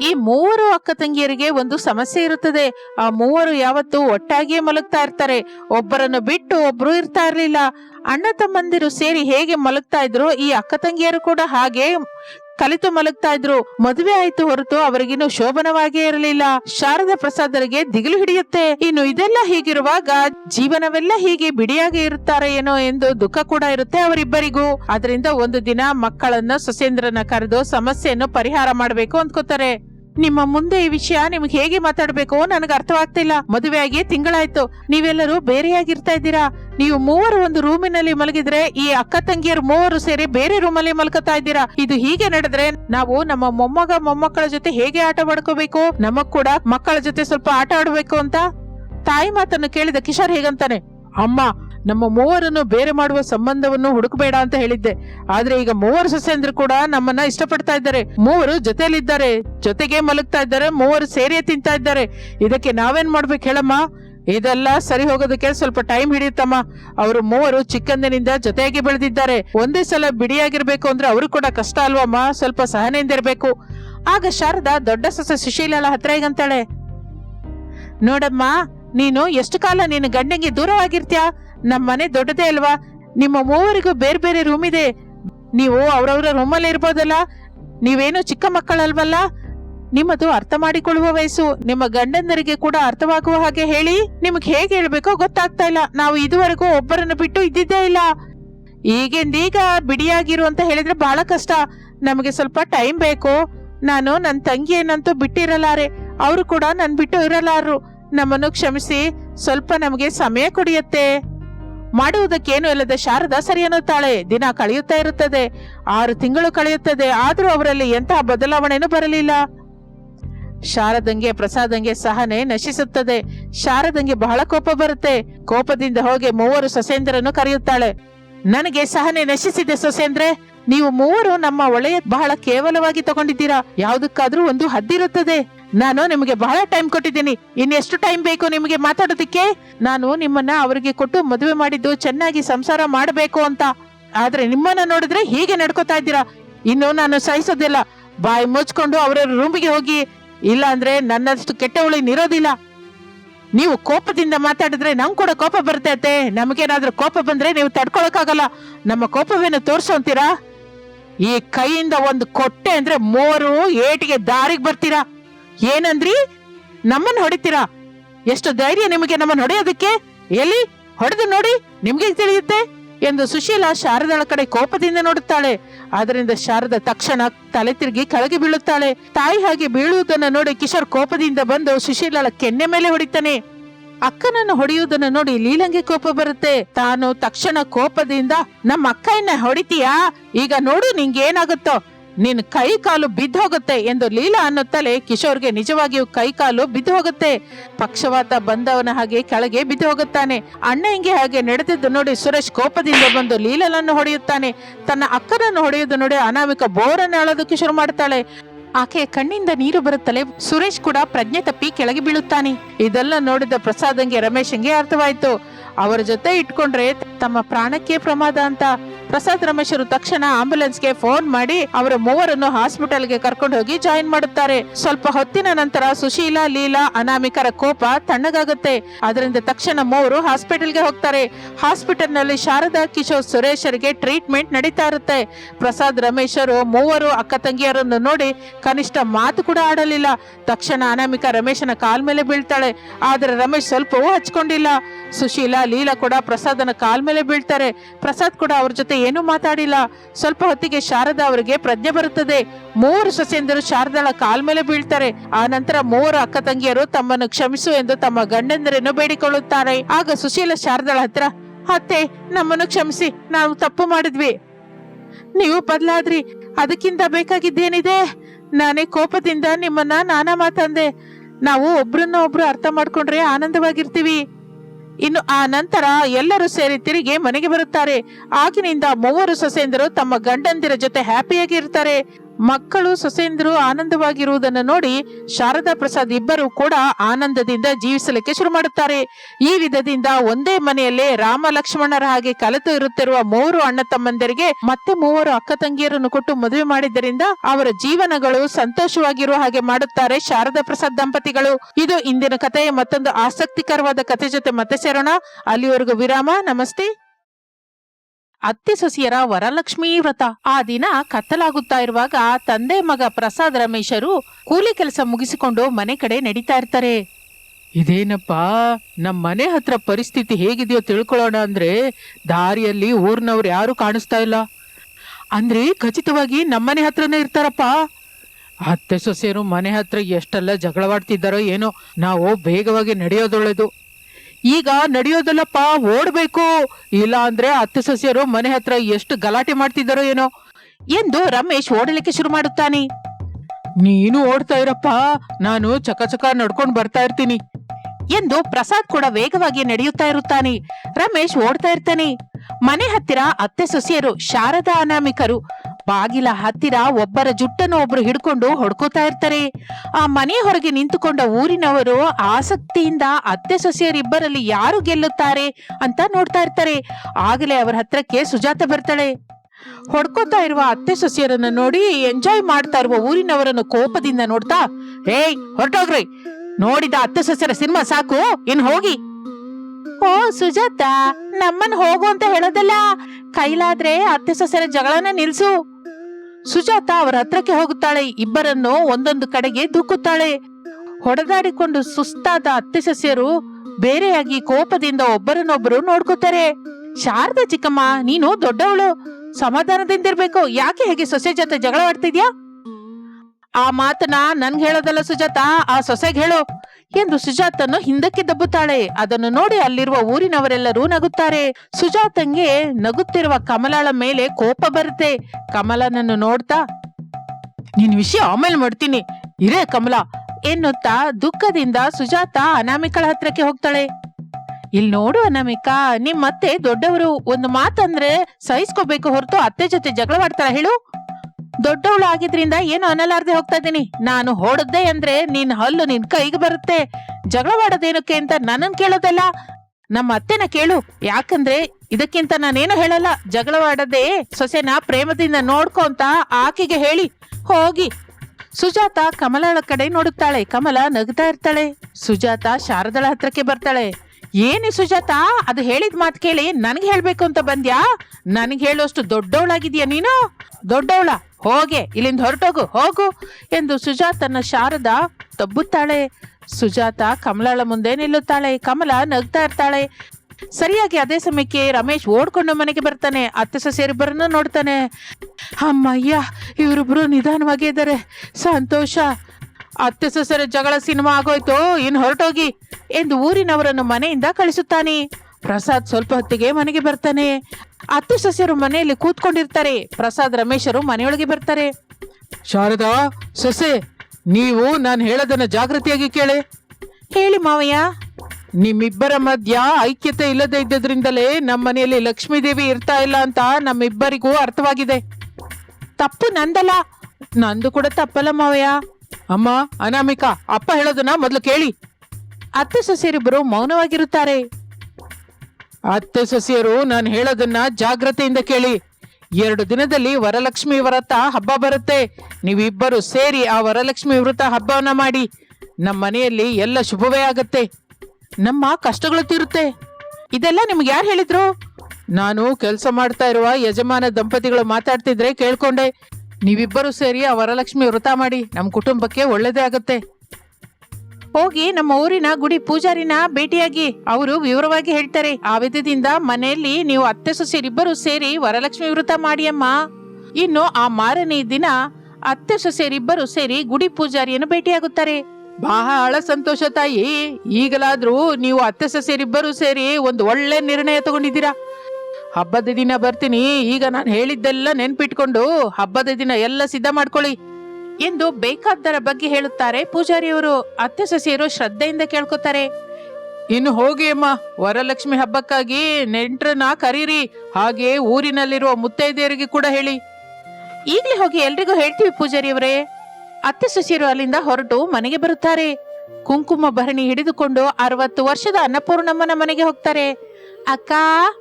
ಈ ಮೂವರು ಅಕ್ಕ ತಂಗಿಯರಿಗೆ ಒಂದು ಸಮಸ್ಯೆ ಇರುತ್ತದೆ. ಆ ಮೂವರು ಯಾವತ್ತೂ ಒಟ್ಟಾಗಿಯೇ ಮಲಗ್ತಾ ಇರ್ತಾರೆ. ಒಬ್ಬರನ್ನು ಬಿಟ್ಟು ಒಬ್ರು ಇರ್ತಾ ಇರ್ಲಿಲ್ಲ. ಅಣ್ಣ ತಮ್ಮಂದಿರು ಸೇರಿ ಹೇಗೆ ಮಲಗ್ತಾ ಇದ್ರು ಈ ಅಕ್ಕ ತಂಗಿಯರು ಕೂಡ ಹಾಗೆ ಕಲಿತು ಮಲಗ್ತಾ ಇದ್ರು. ಮದುವೆ ಆಯ್ತು ಹೊರತು ಅವರಿಗಿನ್ನು ಶೋಭನವಾಗಿಯೇ ಇರಲಿಲ್ಲ. ಶಾರದಾ ಪ್ರಸಾದರಿಗೆ ದಿಗಿಲು ಹಿಡಿಯುತ್ತೆ. ಇನ್ನು ಇದೆಲ್ಲ ಹೀಗಿರುವಾಗ ಜೀವನವೆಲ್ಲ ಹೀಗೆ ಬಿಡಿಯಾಗಿ ಇರುತ್ತಾರೆ ಏನೋ ಎಂದು ದುಃಖ ಕೂಡ ಇರುತ್ತೆ ಅವರಿಬ್ಬರಿಗೂ. ಅದರಿಂದ ಒಂದು ದಿನ ಮಕ್ಕಳನ್ನ ಸುಸೇಂದ್ರನ ಕರೆದು ಸಮಸ್ಯೆಯನ್ನು ಪರಿಹಾರ ಮಾಡಬೇಕು ಅಂದ್ಕೋತಾರೆ. ನಿಮ್ಮ ಮುಂದೆ ಈ ವಿಷಯ ನಿಮ್ಗೆ ಹೇಗೆ ಮಾತಾಡ್ಬೇಕು ನನಗೆ ಅರ್ಥವಾಗ್ತಿಲ್ಲ. ಮದುವೆ ಆಗಿ ತಿಂಗಳಾಯ್ತು. ನೀವೆಲ್ಲರೂ ಬೇರೆಯಾಗಿರ್ತಾ ಇದ್ದೀರಾ? ನೀವು ಮೂವರು ಒಂದು ರೂಮಿನಲ್ಲಿ ಮಲಗಿದ್ರೆ ಈ ಅಕ್ಕ ತಂಗಿಯರು ಮೂವರು ಸೇರಿ ಬೇರೆ ರೂಮಲ್ಲಿ ಮಲ್ಕೋತಾ ಇದ್ದೀರಾ? ಇದು ಹೀಗೆ ನಡೆದ್ರೆ ನಾವು ನಮ್ಮ ಮೊಮ್ಮಗ ಮೊಮ್ಮಕ್ಕಳ ಜೊತೆ ಹೇಗೆ ಆಟ ಆಡ್ಕೋಬೇಕು? ನಮಗ್ ಕೂಡ ಮಕ್ಕಳ ಜೊತೆ ಸ್ವಲ್ಪ ಆಟ ಆಡ್ಬೇಕು ಅಂತ? ತಾಯಿ ಮಾತನ್ನು ಕೇಳಿದ ಕಿಶೋರ್ ಹೇಗಂತಾನೆ? ಅಮ್ಮ ನಮ್ಮ ಮೂವರನ್ನು ಬೇರೆ ಮಾಡುವ ಸಂಬಂಧವನ್ನು ಹುಡುಕಬೇಡ ಅಂತ ಹೇಳಿದ್ದೆ. ಆದ್ರೆ ಈಗ ಮೂವರು ಸೊಸೆಂದ್ರು ಕೂಡ ನಮ್ಮನ್ನ ಇಷ್ಟಪಡ್ತಾ ಇದ್ದಾರೆ. ಮೂವರು ಜೊತೆಯಲ್ಲಿದ್ದಾರೆ. ಜೊತೆಗೆ ಮಲಗ್ತಾ ಇದ್ದಾರೆ. ಮೂವರು ಸೇರಿ ತಿಂತಾ ಇದ್ದಾರೆ. ಇದಕ್ಕೆ ನಾವೇನ್ ಮಾಡ್ಬೇಕು ಹೇಳಮ್ಮ? ಇದೆಲ್ಲ ಸರಿ ಹೋಗೋದಕ್ಕೆ ಸ್ವಲ್ಪ ಟೈಮ್ ಹಿಡಿಯುತ್ತಮ್ಮ. ಅವರು ಮೂವರು ಚಿಕ್ಕಂದಿನಿಂದ ಜೊತೆಯಾಗಿ ಬೆಳೆದಿದ್ದಾರೆ. ಒಂದೇ ಸಲ ಬಿಡಿಯಾಗಿರ್ಬೇಕು ಅಂದ್ರೆ ಅವರು ಕೂಡ ಕಷ್ಟ ಅಲ್ವಮ್ಮ? ಸ್ವಲ್ಪ ಸಹನೆಯಿಂದ ಇರ್ಬೇಕು. ಆಗ ಶಾರದಾ ದೊಡ್ಡ ಸಸ ಸುಶೀಲಳ ಹತ್ರ ಹೇಗಂತಾಳೆ? ನೋಡಮ್ಮ, ನೀನು ಎಷ್ಟು ಕಾಲ ನೀನು ಗಂಡಂಗೆ ದೂರವಾಗಿರ್ತೀಯ? ನಮ್ಮ ಮನೆ ದೊಡ್ಡದೇ ಅಲ್ವಾ? ನಿಮ್ಮ ಮೂವರಿಗೂ ಬೇರೆ ಬೇರೆ ರೂಮ್ ಇದೆ. ನೀವು ಅವರವರ ರೂಮಲ್ಲಿ ಇರ್ಬೋದಲ್ಲ? ನೀವೇನು ಚಿಕ್ಕ ಮಕ್ಕಳಲ್ವಲ್ಲ? ನಿಮ್ಮದು ಅರ್ಥ ಮಾಡಿಕೊಳ್ಳುವ ವಯಸ್ಸು. ನಿಮ್ಮ ಗಂಡಂದರಿಗೆ ಕೂಡ ಅರ್ಥವಾಗುವ ಹಾಗೆ ಹೇಳಿ. ನಿಮ್ಗೆ ಹೇಗೆ ಹೇಳ್ಬೇಕೋ ಗೊತ್ತಾಗ್ತಾ ಇಲ್ಲ. ನಾವು ಇದುವರೆಗೂ ಒಬ್ಬರನ್ನು ಬಿಟ್ಟು ಇದ್ದಿದ್ದೇ ಇಲ್ಲ. ಈಗಿಂದೀಗ ಬಿಡಿಯಾಗಿರು ಅಂತ ಹೇಳಿದ್ರೆ ಬಹಳ ಕಷ್ಟ. ನಮಗೆ ಸ್ವಲ್ಪ ಟೈಮ್ ಬೇಕು. ನಾನು ನನ್ನ ತಂಗಿಯನ್ನಂತೂ ಬಿಟ್ಟಿರಲಾರೆ. ಅವರು ಕೂಡ ನನ್ ಬಿಟ್ಟು ಇರಲಾರರು. ನಮ್ಮನ್ನು ಕ್ಷಮಿಸಿ. ಸ್ವಲ್ಪ ನಮಗೆ ಸಮಯ ಕೊಡಿಯತ್ತೆ. ಮಾಡುವುದಕ್ಕೇನು ಇಲ್ಲದೆ ಶಾರದಾ ಸರಿ ಅನ್ನುತ್ತಾಳೆ. ದಿನ ಕಳೆಯುತ್ತಾ ಇರುತ್ತದೆ. ಆರು ತಿಂಗಳು ಕಳೆಯುತ್ತದೆ. ಆದರೂ ಅವರಲ್ಲಿ ಎಂತಹ ಬದಲಾವಣೆನೂ ಬರಲಿಲ್ಲ. ಶಾರದಂಗೆ, ಪ್ರಸಾದಂಗೆ ಸಹನೆ ನಶಿಸುತ್ತದೆ. ಶಾರದಂಗೆ ಬಹಳ ಕೋಪ ಬರುತ್ತೆ. ಕೋಪದಿಂದ ಹೋಗಿ ಮೂವರು ಸೊಸೇಂದ್ರನ್ನು ಕರೆಯುತ್ತಾಳೆ. ನನಗೆ ಸಹನೆ ನಶಿಸಿದೆ ಸೊಸೇಂದ್ರೆ, ನೀವು ಮೂವರು ನಮ್ಮ ಒಳ್ಳೆಯ ಬಹಳ ಕೇವಲವಾಗಿ ತಗೊಂಡಿದ್ದೀರಾ? ಯಾವುದಕ್ಕಾದ್ರೂ ಒಂದು ಹದ್ದಿರುತ್ತದೆ. ನಾನು ನಿಮಗೆ ಬಹಳ ಟೈಮ್ ಕೊಟ್ಟಿದ್ದೀನಿ. ಇನ್ನೆಷ್ಟು ಟೈಮ್ ಬೇಕು ನಿಮಗೆ ಮಾತಾಡೋದಕ್ಕೆ? ನಾನು ನಿಮ್ಮನ್ನ ಅವರಿಗೆ ಕೊಟ್ಟು ಮದುವೆ ಮಾಡಿದ್ದು ಚೆನ್ನಾಗಿ ಸಂಸಾರ ಮಾಡಬೇಕು ಅಂತ. ಆದ್ರೆ ನಿಮ್ಮನ್ನ ನೋಡಿದ್ರೆ ಹೀಗೆ ನಡ್ಕೋತಾ ಇದ್ದೀರಾ? ಇನ್ನು ನಾನು ಸಹಿಸೋದಿಲ್ಲ. ಬಾಯಿ ಮುಚ್ಕೊಂಡು ಅವರ ರೂಮಿಗೆ ಹೋಗಿ. ಇಲ್ಲ ಅಂದ್ರೆ ನನ್ನಷ್ಟು ಕೆಟ್ಟವಳಿ ನಿರೋದಿಲ್ಲ ನೀವು ಕೋಪದಿಂದ ಮಾತಾಡಿದ್ರೆ ನಮ್ ಕೂಡ ಕೋಪ ಬರ್ತೈತೆ ನಮಗೇನಾದ್ರೂ ಕೋಪ ಬಂದ್ರೆ ನೀವು ತಡ್ಕೊಳಕ್ಕಾಗಲ್ಲ. ನಮ್ಮ ಕೋಪವೇನು ತೋರ್ಸೋಂತೀರಾ ಈ ಕೈಯಿಂದ ಒಂದು ಕೊಟ್ಟೆ ಅಂದ್ರೆ ಮೋರು ಏಟಿಗೆ ದಾರಿಗೆ ಬರ್ತೀರಾ? ಏನಂದ್ರಿ? ನಮ್ಮನ್ ಹೊಡಿತೀರಾ? ಎಷ್ಟು ಧೈರ್ಯ ನಿಮಗೆ ನಮ್ಮನ್ನ ಹೊಡೆಯೋದಕ್ಕೆ? ಎಲ್ಲಿ? ಹೊಡೆದು ನೋಡಿ, ನಿಮ್ಗೆ ತಿಳಿಯುತ್ತೆ? ಎಂದು ಸುಶೀಲ ಶಾರದಳ ಕಡೆ ಕೋಪದಿಂದ ನೋಡುತ್ತಾಳೆ. ಅದರಿಂದ ಶಾರದ ತಕ್ಷಣ ತಲೆ ತಿರುಗಿ ಕೆಳಗೆ ಬೀಳುತ್ತಾಳೆ. ತಾಯಿ ಹಾಗೆ ಬೀಳುವುದನ್ನು ನೋಡಿ ಕಿಶೋರ್ ಕೋಪದಿಂದ ಬಂದು ಸುಶೀಲಳ ಕೆನ್ನೆ ಮೇಲೆ ಹೊಡಿತಾನೆ. ಅಕ್ಕನನ್ನು ಹೊಡೆಯುವುದನ್ನು ನೋಡಿ ಲೀಲಂಗೆ ಕೋಪ ಬರುತ್ತೆ. ತಾನು ತಕ್ಷಣ ಕೋಪದಿಂದ, ನಮ್ಮ ಅಕ್ಕಯನ್ನ ಹೊಡಿತೀಯಾ? ಈಗ ನೋಡು ನಿಂಗೆ ಏನಾಗುತ್ತೋ ನಿನ್ ಕೈ ಕಾಲು ಬಿದ್ದು ಹೋಗುತ್ತೆ ಎಂದು ಲೀಲಾ ಅನ್ನುತ್ತಲೇ ಕಿಶೋರ್ಗೆ ನಿಜವಾಗಿಯೂ ಕೈ ಕಾಲು ಬಿದ್ದು ಹೋಗುತ್ತೆ ಪಕ್ಷವಾತ ಬಂದವನ ಹಾಗೆ ಕೆಳಗೆ ಬಿದ್ದು ಹೋಗುತ್ತಾನೆ ಅಣ್ಣ ಹಿಂಗೆ ಹಾಗೆ ನಡೆದಿದ್ದು ನೋಡಿ ಸುರೇಶ್ ಕೋಪದಿಂದ ಬಂದು ಲೀಲನನ್ನು ಹೊಡೆಯುತ್ತಾನೆ. ತನ್ನ ಅಕ್ಕನನ್ನು ಹೊಡೆಯುವುದು ನೋಡಿ ಅನಾಮಿಕ ಬೋರನ್ನು ಅಳೋದಕ್ಕೆ ಶುರು ಮಾಡ್ತಾಳೆ. ಆಕೆ ಕಣ್ಣಿಂದ ನೀರು ಬರುತ್ತಲೇ ಸುರೇಶ್ ಕೂಡ ಪ್ರಜ್ಞೆ ತಪ್ಪಿ ಕೆಳಗೆ ಬೀಳುತ್ತಾನೆ. ಇದೆಲ್ಲ ನೋಡಿದ ಪ್ರಸಾದಂಗೆ ರಮೇಶಂಗೆ ಅರ್ಥವಾಯ್ತು. ಅವರ ಜೊತೆ ಇಟ್ಕೊಂಡ್ರೆ ತಮ್ಮ ಪ್ರಾಣಕ್ಕೆ ಪ್ರಮಾದ ಅಂತ ಪ್ರಸಾದ್ ರಮೇಶರು ತಕ್ಷಣ ಆಂಬ್ಯುಲೆನ್ಸ್ಗೆ ಫೋನ್ ಮಾಡಿ ಅವರ ಮೂವರನ್ನು ಹಾಸ್ಪಿಟಲ್ಗೆ ಕರ್ಕೊಂಡು ಹೋಗಿ ಜಾಯಿನ್ ಮಾಡುತ್ತಾರೆ. ಸ್ವಲ್ಪ ಹೊತ್ತಿನ ನಂತರ ಸುಶೀಲಾ, ಲೀಲಾ ಅನಾಮಿಕರ ಕೋಪ ತಣ್ಣಗಾಗುತ್ತೆ. ಅದರಿಂದ ತಕ್ಷಣ ಮೂವರು ಹಾಸ್ಪಿಟಲ್ಗೆ ಹೋಗ್ತಾರೆ. ಹಾಸ್ಪಿಟಲ್ನಲ್ಲಿ ಶಾರದಾ, ಕಿಶೋರ್, ಸುರೇಶರಿಗೆ ಟ್ರೀಟ್ಮೆಂಟ್ ನಡೀತಾ ಇರುತ್ತೆ. ಪ್ರಸಾದ್ ರಮೇಶರು ಮೂವರು ಅಕ್ಕ ತಂಗಿಯರನ್ನು ನೋಡಿ ಕನಿಷ್ಠ ಮಾತು ಕೂಡ ಆಡಲಿಲ್ಲ. ತಕ್ಷಣ ಅನಾಮಿಕ ರಮೇಶನ ಕಾಲ್ ಮೇಲೆ ಬೀಳ್ತಾಳೆ. ಆದ್ರೆ ರಮೇಶ್ ಸ್ವಲ್ಪವೂ ಹಚ್ಕೊಂಡಿಲ್ಲ. ಸುಶೀಲಾ ಲೀಲಾ ಕೂಡ ಪ್ರಸಾದನ ಕಾಲ್ ಮೇಲೆ ಬೀಳ್ತಾರೆ. ಪ್ರಸಾದ್ ಕೂಡ ಅವ್ರ ಜೊತೆ ಏನು ಮಾತಾಡಿಲ್ಲ. ಸ್ವಲ್ಪ ಹೊತ್ತಿಗೆ ಶಾರದಾ ಅವರಿಗೆ ಪ್ರಜ್ಞೆ ಬರುತ್ತದೆ. ಮೂವರು ಸೊಸೆಯಂದರು ಶಾರದಾಳ ಕಾಲ್ ಮೇಲೆ ಬೀಳ್ತಾರೆ. ಆ ನಂತರ ಮೂವರು ಅಕ್ಕ ತಂಗಿಯರು ತಮ್ಮನ್ನು ಕ್ಷಮಿಸು ಎಂದು ತಮ್ಮ ಗಂಡಂದರನ್ನು ಬೇಡಿಕೊಳ್ಳುತ್ತಾರೆ. ಆಗ ಸುಶೀಲ ಶಾರದಾಳ ಹತ್ರ, ಅತ್ತೆ, ನಮ್ಮನ್ನು ಕ್ಷಮಿಸಿ, ನಾವು ತಪ್ಪು ಮಾಡಿದ್ವಿ. ನೀವು ಬದಲಾದ್ರಿ. ಅದಕ್ಕಿಂತ ಬೇಕಾಗಿದ್ದೇನಿದೆ? ನಾನೇ ಕೋಪದಿಂದ ನಿಮ್ಮನ್ನ ನಾನಾ ಮಾತಂದೆ. ನಾವು ಒಬ್ರನ್ನ ಒಬ್ರು ಅರ್ಥ ಮಾಡ್ಕೊಂಡ್ರೆ ಆನಂದವಾಗಿರ್ತೀವಿ. ಇನ್ನು ಆ ನಂತರ ಎಲ್ಲರೂ ಸೇರಿ ತಿರುಗಿ ಮನೆಗೆ ಬರುತ್ತಾರೆ. ಆಗಿನಿಂದ ಮೂವರು ಸೊಸೆಯಂದರು ತಮ್ಮ ಗಂಡಂದಿರ ಜೊತೆ ಹ್ಯಾಪಿಯಾಗಿ ಇರ್ತಾರೆ. ಮಕ್ಕಳು ಸೊಸೆಂದರು ಆನಂದವಾಗಿರುವುದನ್ನು ನೋಡಿ ಶಾರದಾ ಪ್ರಸಾದ್ ಇಬ್ಬರು ಕೂಡ ಆನಂದದಿಂದ ಜೀವಿಸಲಿಕ್ಕೆ ಶುರು ಮಾಡುತ್ತಾರೆ. ಈ ವಿಧದಿಂದ ಒಂದೇ ಮನೆಯಲ್ಲೇ ರಾಮ ಲಕ್ಷ್ಮಣರ ಹಾಗೆ ಕಲಿತು ಇರುತ್ತಿರುವ ಮೂವರು ಅಣ್ಣ ತಮ್ಮಂದರಿಗೆ ಮತ್ತೆ ಮೂವರು ಅಕ್ಕ ತಂಗಿಯರನ್ನು ಕೊಟ್ಟು ಮದುವೆ ಮಾಡಿದ್ದರಿಂದ ಅವರ ಜೀವನಗಳು ಸಂತೋಷವಾಗಿರುವ ಹಾಗೆ ಮಾಡುತ್ತಾರೆ ಶಾರದಾ ಪ್ರಸಾದ್ ದಂಪತಿಗಳು. ಇದು ಇಂದಿನ ಕಥೆಯ ಮತ್ತೊಂದು ಆಸಕ್ತಿಕರವಾದ ಕಥೆ ಜೊತೆ ಮತ್ತೆ ಸೇರೋಣ. ಅಲ್ಲಿವರೆಗೂ ವಿರಾಮ. ನಮಸ್ತೆ. ಅತ್ತೆ ಸೊಸೆಯರ ವರಲಕ್ಷ್ಮಿ ವ್ರತ. ಆ ದಿನ ಕತ್ತಲಾಗುತ್ತಾ ಇರುವಾಗ ತಂದೆ ಮಗ ಪ್ರಸಾದ್ ರಮೇಶರು ಕೂಲಿ ಕೆಲಸ ಮುಗಿಸಿಕೊಂಡು ಮನೆ ಕಡೆ ನಡೀತಾ ಇರ್ತಾರೆ. ಇದೇನಪ್ಪಾ ನಮ್ಮ ಮನೆ ಹತ್ರ ಪರಿಸ್ಥಿತಿ ಹೇಗಿದೆಯೋ ತಿಳ್ಕೊಳ್ಳೋಣ ಅಂದ್ರೆ ದಾರಿಯಲ್ಲಿ ಊರ್ನವ್ರು ಯಾರು ಕಾಣಿಸ್ತಾ ಇಲ್ಲ. ಅಂದ್ರೆ ಖಚಿತವಾಗಿ ನಮ್ಮನೆ ಹತ್ರನೇ ಇರ್ತಾರಪ್ಪ. ಅತ್ತೆ ಸೊಸೆಯರು ಮನೆ ಹತ್ರ ಎಷ್ಟೆಲ್ಲ ಜಗಳವಾಡ್ತಿದ್ದಾರೋ ಏನೋ, ನಾವು ಬೇಗವಾಗಿ ನಡೆಯೋದೊಳ್ಳೇದು. ಈಗ ನಡೆಯೋದಲ್ಲಪ್ಪ, ಓಡ್ಬೇಕು. ಇಲ್ಲ ಅಂದ್ರೆ ಅತ್ತೆ ಸಸ್ಯರು ಮನೆ ಹತ್ರ ಎಷ್ಟು ಗಲಾಟೆ ಮಾಡ್ತಿದ್ದಾರೋ ಏನೋ ಎಂದು ರಮೇಶ್ ಓಡಲಿಕ್ಕೆ ಶುರು ಮಾಡುತ್ತಾನೆ. ನೀನು ಓಡ್ತಾ ಇರಪ್ಪ, ನಾನು ಚಕ ಚಕ ನಡ್ಕೊಂಡು ಬರ್ತಾ ಇರ್ತೀನಿ ಎಂದು ಪ್ರಸಾದ್ ಕೂಡ ವೇಗವಾಗಿ ನಡೆಯುತ್ತಾ ಇರುತ್ತಾನೆ. ರಮೇಶ್ ಓಡ್ತಾ ಇರ್ತಾನೆ. ಮನೆ ಹತ್ತಿರ ಅತ್ತೆ ಸೊಸೆಯರು ಶಾರದಾ ಅನಾಮಿಕರು ಬಾಗಿಲ ಹತ್ತಿರ ಒಬ್ಬರ ಜುಟ್ಟನ್ನು ಒಬ್ರು ಹಿಡ್ಕೊಂಡು ಹೊಡ್ಕೋತಾ ಇರ್ತಾರೆ. ಆ ಮನೆ ಹೊರಗೆ ನಿಂತುಕೊಂಡ ಊರಿನವರು ಆಸಕ್ತಿಯಿಂದ ಅತ್ತೆ ಸೊಸೆಯರಿಬ್ಬರಲ್ಲಿ ಯಾರು ಗೆಲ್ಲುತ್ತಾರೆ ಅಂತ ನೋಡ್ತಾ ಇರ್ತಾರೆ. ಆಗಲೇ ಅವರ ಹತ್ರಕ್ಕೆ ಸುಜಾತ ಬರ್ತಾಳೆ. ಹೊಡ್ಕೋತಾ ಇರುವ ಅತ್ತೆ ಸೊಸೆಯರನ್ನ ನೋಡಿ ಎಂಜಾಯ್ ಮಾಡ್ತಾ ಇರುವ ಊರಿನವರನ್ನು ಕೋಪದಿಂದ ನೋಡ್ತಾ ಏಯ್ ಹೊರಟೋಗ್ರಿ. ನೋಡಿದ ಅತ್ತೆ ಸೊಸೆಯರ ಸಿನಿಮಾ ಸಾಕು, ಇನ್ ಹೋಗಿ. ಓ, ಸುಜಾತ, ನಮ್ಮನ್ ಹೋಗು ಅಂತ ಹೇಳೋದಲ್ಲ. ಕೈಲಾದ್ರೆ ಅತ್ತೆ ಸೊಸೆಯರ ಜಗಳನ ನಿಲ್ಸು. ಸುಜಾತ ಅವರ ಹತ್ರಕ್ಕೆ ಹೋಗುತ್ತಾಳೆ. ಇಬ್ಬರನ್ನು ಒಂದೊಂದು ಕಡೆಗೆ ದೂಕುತ್ತಾಳೆ. ಹೊಡೆದಾಡಿಕೊಂಡು ಸುಸ್ತಾದ ಅತ್ತೆ ಸಸ್ಯರು ಬೇರೆಯಾಗಿ ಕೋಪದಿಂದ ಒಬ್ಬರನ್ನೊಬ್ಬರು ನೋಡ್ಕೋತಾರೆ. ಶಾರದ ಚಿಕ್ಕಮ್ಮ, ನೀನು ದೊಡ್ಡವಳು. ಸಮಾಧಾನದಿಂದಿರ್ಬೇಕು. ಯಾಕೆ ಹೇಗೆ ಸೊಸೆ ಜೊತೆ ಜಗಳ ಆಡ್ತಿದ್ಯಾ ಆ ಮಾತನ್ನ ನನ್ಗೆ ಹೇಳೋದಲ್ಲ ಸುಜಾತ. ಆ ಸೊಸೆಗೆ ಹೇಳು. ಎಂದು ಸುಜಾತನ್ನು ಹಿಂದಕ್ಕೆ ದಬ್ಬುತ್ತಾಳೆ. ಅದನ್ನು ನೋಡಿ ಅಲ್ಲಿರುವ ಊರಿನವರೆಲ್ಲರೂ ನಗುತ್ತಾರೆ ಸುಜಾತಂಗೆ ನಗುತ್ತಿರುವ ಕಮಲಾಳ ಮೇಲೆ ಕೋಪ ಬರುತ್ತೆ. ಕಮಲನನ್ನು ನೋಡ್ತಾ, ನಿನ್ ವಿಷಯ ಆಮೇಲೆ ಮಾಡ್ತೀನಿ. ಇರೇ ಕಮಲಾ, ಎನ್ನುತ್ತಾ ದುಃಖದಿಂದ ಸುಜಾತ ಅನಾಮಿಕಳ ಹತ್ರಕ್ಕೆ ಹೋಗ್ತಾಳೆ. ಇಲ್ಲಿ ನೋಡು ಅನಾಮಿಕಾ ನಿಮ್ಮತ್ತೆ ದೊಡ್ಡವರು. ಒಂದು ಮಾತಂದ್ರೆ ಸಹಿಸ್ಕೋಬೇಕು ಹೊರತು ಅತ್ತೆ ಜೊತೆ ಜಗಳವಾಡ್ತಾರ ಹೇಳು? ದೊಡ್ಡವಳು ಆಗಿದ್ರಿಂದ ಏನು ಅನ್ನಲಾರ್ದೆ ಹೋಗ್ತಾ ಇದ್ದೀನಿ? ನಾನು ಹೊಡೆದ್ದೆ ಅಂದ್ರೆ ನಿನ್ ಹಲ್ಲು ನಿನ್ ಕೈಗೆ ಬರುತ್ತೆ. ಜಗಳವಾಡೋದೇನಕ್ಕೆ ಅಂತ ನನ್ನನ್ ಕೇಳೋದಲ್ಲ? ನಮ್ಮ ಅತ್ತೆನ ಕೇಳು. ಯಾಕಂದ್ರೆ ಇದಕ್ಕಿಂತ ನಾನೇನು ಹೇಳಲ್ಲ. ಜಗಳವಾಡದೆ ಸೊಸೆನ ಪ್ರೇಮದಿಂದ ನೋಡ್ಕೊಂತ ಆಕೆಗೆ ಹೇಳಿ. ಹೋಗಿ. ಸುಜಾತ ಕಮಲಳ ಕಡೆ ನೋಡುತ್ತಾಳೆ. ಕಮಲ ನಗ್ತಾ ಇರ್ತಾಳೆ. ಸುಜಾತ ಶಾರದಳ ಹತ್ರಕ್ಕೆ ಬರ್ತಾಳೆ. ಏನಿ ಸುಜಾತ, ಅದು ಹೇಳಿದ ಮಾತು ಕೇಳಿ ನನ್ಗೆ ಹೇಳ್ಬೇಕು ಅಂತ ಬಂದ್ಯಾ? ನನ್ಗೆ ಹೇಳುವಷ್ಟು ದೊಡ್ಡವಳಾಗಿದ್ಯಾ ನೀನು? ದೊಡ್ಡವಳ. ಹೋಗೆ, ಇಲ್ಲಿಂದ ಹೊರಟೋಗು, ಹೋಗು ಎಂದು ಸುಜಾತನ ಶಾರದ ತಬ್ಬುತ್ತಾಳೆ. ಸುಜಾತ ಕಮಲಳ ಮುಂದೆ ನಿಲ್ಲುತ್ತಾಳೆ, ಕಮಲ ನಗ್ತಾ ಇರ್ತಾಳೆ. ಸರಿಯಾಗಿ ಅದೇ ಸಮಯಕ್ಕೆ ರಮೇಶ್ ಓಡ್ಕೊಂಡು ಮನೆಗೆ ಬರ್ತಾನೆ, ಅತ್ತೆ ಸೊಸೆಯರಿಬ್ಬರನ್ನ ನೋಡ್ತಾನೆ. ಅಮ್ಮಯ್ಯ, ಇವರಿಬ್ರು ನಿಧಾನವಾಗಿ ಇದ್ದಾರೆ. ಸಂತೋಷ. ಅತ್ತೆ ಸೊಸೆರ ಜಗಳ ಸಿನಿಮಾ ಆಗೋಯ್ತು, ಇನ್ನು ಹೊರಟೋಗಿ ಎಂದು ಊರಿನವರನ್ನು ಮನೆಯಿಂದ ಕಳಿಸುತ್ತಾನೆ. ಪ್ರಸಾದ್ ಸ್ವಲ್ಪ ಹೊತ್ತಿಗೆ ಮನೆಗೆ ಬರ್ತಾನೆ. ಅತ್ತೆ ಸಸ್ಯರು ಮನೆಯಲ್ಲಿ ಕೂತ್ಕೊಂಡಿರ್ತಾರೆ. ಪ್ರಸಾದ್ ರಮೇಶರು ಮನೆಯೊಳಗೆ ಬರ್ತಾರೆ. ಶಾರದಾ ಸೊಸೆ ನೀವು ನಾನು ಹೇಳೋದನ್ನ ಜಾಗೃತಿಯಾಗಿ ಕೇಳೆ. ಹೇಳಿ ಮಾವಯ್ಯ. ನಿಮ್ಮಿಬ್ಬರ ಮಧ್ಯ ಐಕ್ಯತೆ ಇಲ್ಲದೆ ಇದ್ದದ್ರಿಂದಲೇ ನಮ್ಮ ಮನೆಯಲ್ಲಿ ಲಕ್ಷ್ಮೀದೇವಿ ಇರ್ತಾ ಇಲ್ಲ ಅಂತ ನಮ್ಮಿಬ್ಬರಿಗೂ ಅರ್ಥವಾಗಿದೆ. ತಪ್ಪು ನಂದಲ್ಲ. ನಂದು ಕೂಡ ತಪ್ಪಲ್ಲ ಮಾವಯ್ಯ. ಅಮ್ಮ ಅನಾಮಿಕಾ ಅಪ್ಪ ಹೇಳೋದನ್ನ ಮೊದಲು ಕೇಳಿ. ಅತ್ತೆ ಸೊಸೆಯರಿಬ್ಬರು ಮೌನವಾಗಿರುತ್ತಾರೆ. ಅತ್ತೆ ಸೊಸೆಯರು, ನಾನು ಹೇಳೋದನ್ನ ಜಾಗ್ರತೆಯಿಂದ ಕೇಳಿ. ಎರಡು ದಿನದಲ್ಲಿ ವರಲಕ್ಷ್ಮಿ ವ್ರತ ಹಬ್ಬ ಬರುತ್ತೆ. ನೀವಿಬ್ಬರು ಸೇರಿ ಆ ವರಲಕ್ಷ್ಮಿ ವ್ರತ ಹಬ್ಬವನ್ನ ಮಾಡಿ. ನಮ್ಮ ಮನೆಯಲ್ಲಿ ಎಲ್ಲ ಶುಭವೇ ಆಗತ್ತೆ. ನಮ್ಮ ಕಷ್ಟಗಳು ತೀರುತ್ತೆ. ಇದೆಲ್ಲ ನಿಮ್ಗೆ ಯಾರು ಹೇಳಿದ್ರು? ನಾನು ಕೆಲಸ ಮಾಡ್ತಾ ಇರುವ ಯಜಮಾನ ದಂಪತಿಗಳು ಮಾತಾಡ್ತಿದ್ರೆ ಕೇಳ್ಕೊಂಡೆ. ನೀವಿಬ್ಬರು ಸೇರಿ ಆ ವರಲಕ್ಷ್ಮಿ ವ್ರತ ಮಾಡಿ. ನಮ್ಮ ಕುಟುಂಬಕ್ಕೆ ಒಳ್ಳೇದೇ ಆಗುತ್ತೆ. ಹೋಗಿ ನಮ್ಮ ಊರಿನ ಗುಡಿ ಪೂಜಾರಿನ ಭೇಟಿಯಾಗಿ ಅವರು ವಿವರವಾಗಿ ಹೇಳ್ತಾರೆ. ಆ ವಿಧದಿಂದ ಮನೆಯಲ್ಲಿ ನೀವು ಅತ್ತೆ ಸೊಸೆಯರಿಬ್ಬರು ಸೇರಿ ವರಲಕ್ಷ್ಮಿ ವ್ರತ ಮಾಡಿ ಅಮ್ಮ ಇನ್ನು ಆ ಮಾರನೇ ದಿನ ಅತ್ತೆ ಸೊಸೆಯರಿಬ್ಬರು ಸೇರಿ ಗುಡಿ ಪೂಜಾರಿಯನ್ನು ಭೇಟಿಯಾಗುತ್ತಾರೆ. ಬಹಳ ಸಂತೋಷ ತಾಯಿ. ಈಗಲಾದ್ರೂ ನೀವು ಅತ್ತೆ ಸೊಸೆಯರಿಬ್ಬರು ಸೇರಿ ಒಂದು ಒಳ್ಳೆ ನಿರ್ಣಯ ತಗೊಂಡಿದ್ದೀರಾ? ಹಬ್ಬದ ದಿನ ಬರ್ತೀನಿ. ಈಗ ನಾನು ಹೇಳಿದ್ದೆಲ್ಲ ನೆನ್ಪಿಟ್ಕೊಂಡು ಹಬ್ಬದ ದಿನ ಎಲ್ಲ ಸಿದ್ಧ ಮಾಡ್ಕೊಳ್ಳಿ. ಎಂದು ಬೇಕಾದ್ದರ ಬಗ್ಗೆ ಹೇಳುತ್ತಾರೆ. ಪೂಜಾರಿಯವರು ಅತ್ತೆ ಸೊಸೆಯರು ಶ್ರದ್ಧೆಯಿಂದ ಕೇಳ್ಕೊತಾರೆ. ಇನ್ನು ಹೋಗಿ ಅಮ್ಮ ವರಲಕ್ಷ್ಮಿ ಹಬ್ಬಕ್ಕಾಗಿ ನೆಂಟ್ರನ್ನ ಕರೀರಿ. ಹಾಗೆ ಊರಿನಲ್ಲಿರುವ ಮುತ್ತೈದೆಯರಿಗೆ ಕೂಡ ಹೇಳಿ. ಈಗಲೇ ಹೋಗಿ ಎಲ್ರಿಗೂ ಹೇಳ್ತೀವಿ ಪೂಜಾರಿಯವರೇ. ಅತ್ತೆ ಸೊಸೆಯರು ಅಲ್ಲಿಂದ ಹೊರಟು ಮನೆಗೆ ಬರುತ್ತಾರೆ. ಕುಂಕುಮ ಭರಣಿ ಹಿಡಿದುಕೊಂಡು ಅರವತ್ತು ವರ್ಷದ ಅನ್ನಪೂರ್ಣಮ್ಮನ ಮನೆಗೆ ಹೋಗ್ತಾರೆ. ಅಕ್ಕ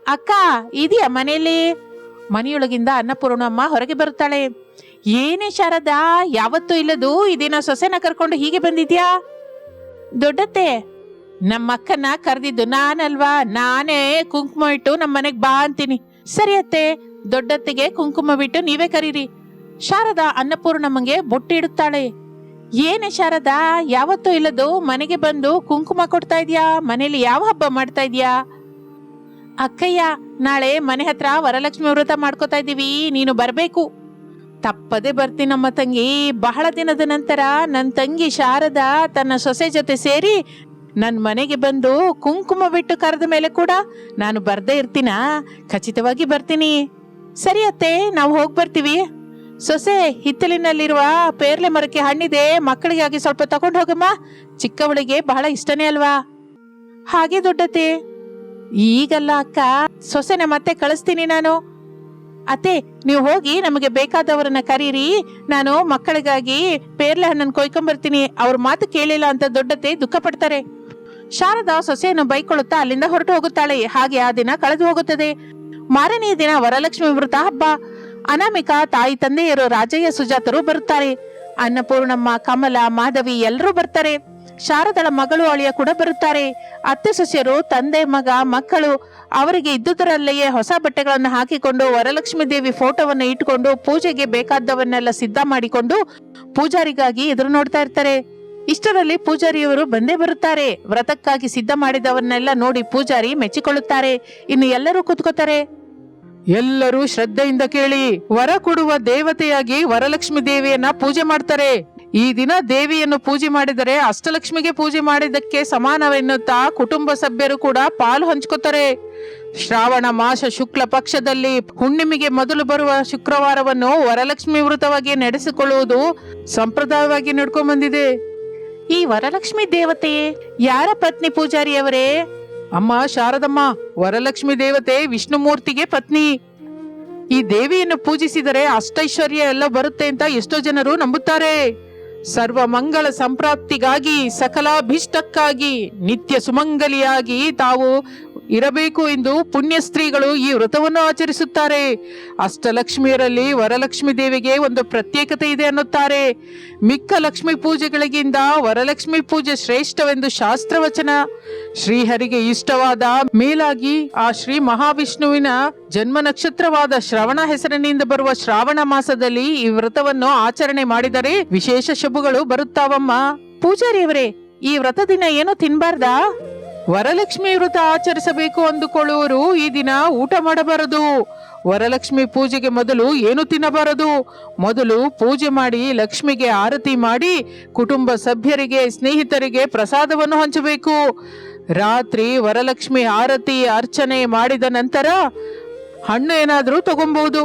ಅಕ್ಕ ಇದೆಯಾ ಮನೆಯಲ್ಲಿ? ಮನೆಯೊಳಗಿಂದ ಅನ್ನಪೂರ್ಣಮ್ಮ ಹೊರಗೆ ಬರುತ್ತಾಳೆ. ಏನೇ ಶಾರದಾ, ಯಾವತ್ತೂ ಇಲ್ಲದು, ಇದೇನ ಸೊಸೆನ ಕರ್ಕೊಂಡು ಹೀಗೆ ಬಂದಿದ್ಯಾ? ದೊಡ್ಡತ್ತೆ, ನಮ್ಮ ಅಕ್ಕನ ಕರೆದಿದ್ದು ನಾನಲ್ವಾ? ನಾನೇ ಕುಂಕುಮ ಇಟ್ಟು ನಮ್ಮ ಮನೆಗೆ ಬಾ ಅಂತೀನಿ. ಸರಿ ಅತ್ತೆ, ದೊಡ್ಡತ್ತೆಗೆ ಕುಂಕುಮ ಬಿಟ್ಟು ನೀವೇ ಕರೀರಿ. ಶಾರದಾ ಅನ್ನಪೂರ್ಣಮ್ಮಂಗೆ ಬೊಟ್ಟಿಡುತ್ತಾಳೆ ಏನೇ ಶಾರದಾ, ಯಾವತ್ತೂ ಇಲ್ಲದು, ಮನೆಗೆ ಬಂದು ಕುಂಕುಮ ಕೊಡ್ತಾ ಇದ್ಯಾ? ಮನೇಲಿ ಯಾವ ಹಬ್ಬ ಮಾಡ್ತಾ ಇದ್ಯಾ? ಅಕ್ಕಯ್ಯ, ನಾಳೆ ಮನೆ ಹತ್ರ ವರಲಕ್ಷ್ಮಿ ವ್ರತ ಮಾಡ್ಕೋತಾ ಇದ್ದೀವಿ, ನೀನು ಬರಬೇಕು. ತಪ್ಪದೆ ಬರ್ತೀನಮ್ಮ ತಂಗಿ. ಬಹಳ ದಿನದ ನಂತರ ನನ್ನ ತಂಗಿ ಶಾರದ ತನ್ನ ಸೊಸೆ ಜೊತೆ ಸೇರಿ ನನ್ನ ಮನೆಗೆ ಬಂದು ಕುಂಕುಮ ಬಿಟ್ಟು ಕರೆದ ಮೇಲೆ ಕೂಡ ನಾನು ಬರ್ದೇ ಇರ್ತೀನ? ಖಚಿತವಾಗಿ ಬರ್ತೀನಿ. ಸರಿ ಅತ್ತೆ, ನಾವು ಹೋಗಿ ಬರ್ತೀವಿ. ಸೊಸೆ, ಹಿತ್ತಲಿನಲ್ಲಿರುವ ಪೇರ್ಲೆ ಮರಕ್ಕೆ ಹಣ್ಣಿದೆ. ಮಕ್ಕಳಿಗಾಗಿ ಸ್ವಲ್ಪ ತಗೊಂಡು ಹೋಗಮ್ಮ. ಚಿಕ್ಕವಳಿಗೆ ಬಹಳ ಇಷ್ಟನೇ ಅಲ್ವಾ? ಹಾಗೆ ದೊಡ್ಡತೆ ಈಗಲ್ಲ ಅಕ್ಕ, ಸೊಸೆನ ಮತ್ತೆ ಕಳಿಸ್ತೀನಿ ನಾನು. ಅತ್ತೆ, ನೀವು ಹೋಗಿ ನಮಗೆ ಬೇಕಾದವರನ್ನ ಕರೀರಿ. ನಾನು ಮಕ್ಕಳಿಗಾಗಿ ಪೇರ್ಲೆ ಹಣ್ಣನ್ನು ಕೊಯ್ಕೊಂಬರ್ತೀನಿ. ಅವ್ರ ಮಾತು ಕೇಳಿಲ್ಲ ಅಂತ ದೊಡ್ಡತೆ ದುಃಖ ಪಡ್ತಾರೆ ಶಾರದಾ ಸೊಸೆಯನ್ನು ಬೈಕೊಳ್ಳುತ್ತಾ ಅಲ್ಲಿಂದ ಹೊರಟು ಹೋಗುತ್ತಾಳೆ. ಹಾಗೆ ಆ ದಿನ ಕಳೆದು ಹೋಗುತ್ತದೆ. ಮಾರನೆಯ ದಿನ ವರಲಕ್ಷ್ಮಿ ವೃತ ಹಬ್ಬ. ಅನಾಮಿಕಾ ತಾಯಿ ತಂದೆಯರು ರಾಜಯ್ಯ ಸುಜಾತರು ಬರುತ್ತಾರೆ. ಅನ್ನಪೂರ್ಣಮ್ಮ, ಕಮಲ, ಮಾಧವಿ ಎಲ್ಲರೂ ಬರ್ತಾರೆ. ಶಾರದಳ ಮಗಳು ಅಳಿಯ ಕೂಡ ಬರುತ್ತಾರೆ. ಅತ್ತೆ ಸೊಸೆಯರು, ತಂದೆ, ಮಗ, ಮಕ್ಕಳು ಅವರಿಗೆ ಇದ್ದುದರಲ್ಲಿಯೇ ಹೊಸ ಬಟ್ಟೆಗಳನ್ನು ಹಾಕಿಕೊಂಡು ವರಲಕ್ಷ್ಮಿ ದೇವಿ ಫೋಟೋವನ್ನು ಇಟ್ಕೊಂಡು ಪೂಜೆಗೆ ಬೇಕಾದವನ್ನೆಲ್ಲ ಸಿದ್ಧ ಮಾಡಿಕೊಂಡು ಪೂಜಾರಿಗಾಗಿ ಎದುರು ನೋಡ್ತಾ ಇರ್ತಾರೆ. ಇಷ್ಟರಲ್ಲಿ ಪೂಜಾರಿಯವರು ಬಂದೇ ಬರುತ್ತಾರೆ. ವ್ರತಕ್ಕಾಗಿ ಸಿದ್ಧ ಮಾಡಿದವನ್ನೆಲ್ಲ ನೋಡಿ ಪೂಜಾರಿ ಮೆಚ್ಚಿಕೊಳ್ಳುತ್ತಾರೆ. ಇನ್ನು ಎಲ್ಲರೂ ಕೂತ್ಕೋತಾರೆ. ಎಲ್ಲರೂ ಶ್ರದ್ಧೆಯಿಂದ ಕೇಳಿ, ವರ ಕೊಡುವ ದೇವತೆಯಾಗಿ ವರಲಕ್ಷ್ಮಿ ದೇವಿಯನ್ನ ಪೂಜೆ ಮಾಡ್ತಾರೆ. ಈ ದಿನ ದೇವಿಯನ್ನು ಪೂಜೆ ಮಾಡಿದರೆ ಅಷ್ಟಲಕ್ಷ್ಮಿಗೆ ಪೂಜೆ ಮಾಡಿದ್ದಕ್ಕೆ ಸಮಾನವೆನ್ನುತ್ತಾ ಕುಟುಂಬ ಸಭ್ಯರು ಕೂಡ ಪಾಲು ಹಂಚ್ಕೋತಾರೆ. ಶ್ರಾವಣ ಮಾಸ ಶುಕ್ಲ ಪಕ್ಷದಲ್ಲಿ ಹುಣ್ಣಿಮೆಗೆ ಮೊದಲು ಬರುವ ಶುಕ್ರವಾರವನ್ನು ವರಲಕ್ಷ್ಮಿ ವೃತವಾಗಿ ನಡೆಸಿಕೊಳ್ಳುವುದು ಸಂಪ್ರದಾಯವಾಗಿ ನಡ್ಕೊಂಡ್ ಬಂದಿದೆ ಈ ವರಲಕ್ಷ್ಮಿ ದೇವತೆ ಯಾರ ಪತ್ನಿ ಪೂಜಾರಿಯವರೇ? ಅಮ್ಮ ಶಾರದಮ್ಮ ವರಲಕ್ಷ್ಮಿ ದೇವತೆ ವಿಷ್ಣುಮೂರ್ತಿಗೆ ಪತ್ನಿ. ಈ ದೇವಿಯನ್ನು ಪೂಜಿಸಿದರೆ ಅಷ್ಟೈಶ್ವರ್ಯ ಎಲ್ಲ ಬರುತ್ತೆ ಅಂತ ಎಷ್ಟೋ ಜನರು ನಂಬುತ್ತಾರೆ. ಸರ್ವ ಮಂಗಳ ಸಂಪ್ರಾಪ್ತಿಗಾಗಿ ಸಕಲಾಭಿಷ್ಟಕ್ಕಾಗಿ ನಿತ್ಯ ಸುಮಂಗಲಿಯಾಗಿ ತಾವು ಇರಬೇಕು ಎಂದು ಪುಣ್ಯ ಸ್ತ್ರೀಗಳು ಈ ವ್ರತವನ್ನು ಆಚರಿಸುತ್ತಾರೆ. ಅಷ್ಟಲಕ್ಷ್ಮಿಯರಲ್ಲಿ ವರಲಕ್ಷ್ಮಿ ದೇವಿಗೆ ಒಂದು ಪ್ರತ್ಯೇಕತೆ ಇದೆ ಅನ್ನುತ್ತಾರೆ. ಮಿಕ್ಕ ಲಕ್ಷ್ಮಿ ಪೂಜೆಗಳಿಗಿಂತ ವರಲಕ್ಷ್ಮಿ ಪೂಜೆ ಶ್ರೇಷ್ಠವೆಂದು ಶಾಸ್ತ್ರವಚನ. ಶ್ರೀಹರಿಗೆ ಇಷ್ಟವಾದ ಮೇಲಾಗಿ ಆ ಶ್ರೀ ಮಹಾವಿಷ್ಣುವಿನ ಜನ್ಮ ನಕ್ಷತ್ರವಾದ ಶ್ರವಣ ಹೆಸರಿನಿಂದ ಬರುವ ಶ್ರಾವಣ ಮಾಸದಲ್ಲಿ ಈ ವ್ರತವನ್ನು ಆಚರಣೆ ಮಾಡಿದರೆ ವಿಶೇಷ ಶುಭಗಳು ಬರುತ್ತಾವಮ್ಮ. ಪೂಜಾರಿಯವರೇ, ಈ ವ್ರತ ದಿನ ಏನು ತಿನ್ಬಾರ್ದಾ? ವರಲಕ್ಷ್ಮಿ ವ್ರತ ಆಚರಿಸಬೇಕು ಅಂದುಕೊಳ್ಳುವರು ಈ ದಿನ ಊಟ ಮಾಡಬಾರದು. ವರಲಕ್ಷ್ಮಿ ಪೂಜೆಗೆ ಮೊದಲು ಏನು ತಿನ್ನಬಾರದು? ಮೊದಲು ಪೂಜೆ ಮಾಡಿ ಲಕ್ಷ್ಮಿಗೆ ಆರತಿ ಮಾಡಿ ಕುಟುಂಬ ಸಭ್ಯರಿಗೆ, ಸ್ನೇಹಿತರಿಗೆ ಪ್ರಸಾದವನ್ನು ಹಂಚಬೇಕು. ರಾತ್ರಿ ವರಲಕ್ಷ್ಮಿ ಆರತಿ, ಅರ್ಚನೆ ಮಾಡಿದ ನಂತರ ಹಣ್ಣು ಏನಾದರೂ ತಗೊಬಹುದು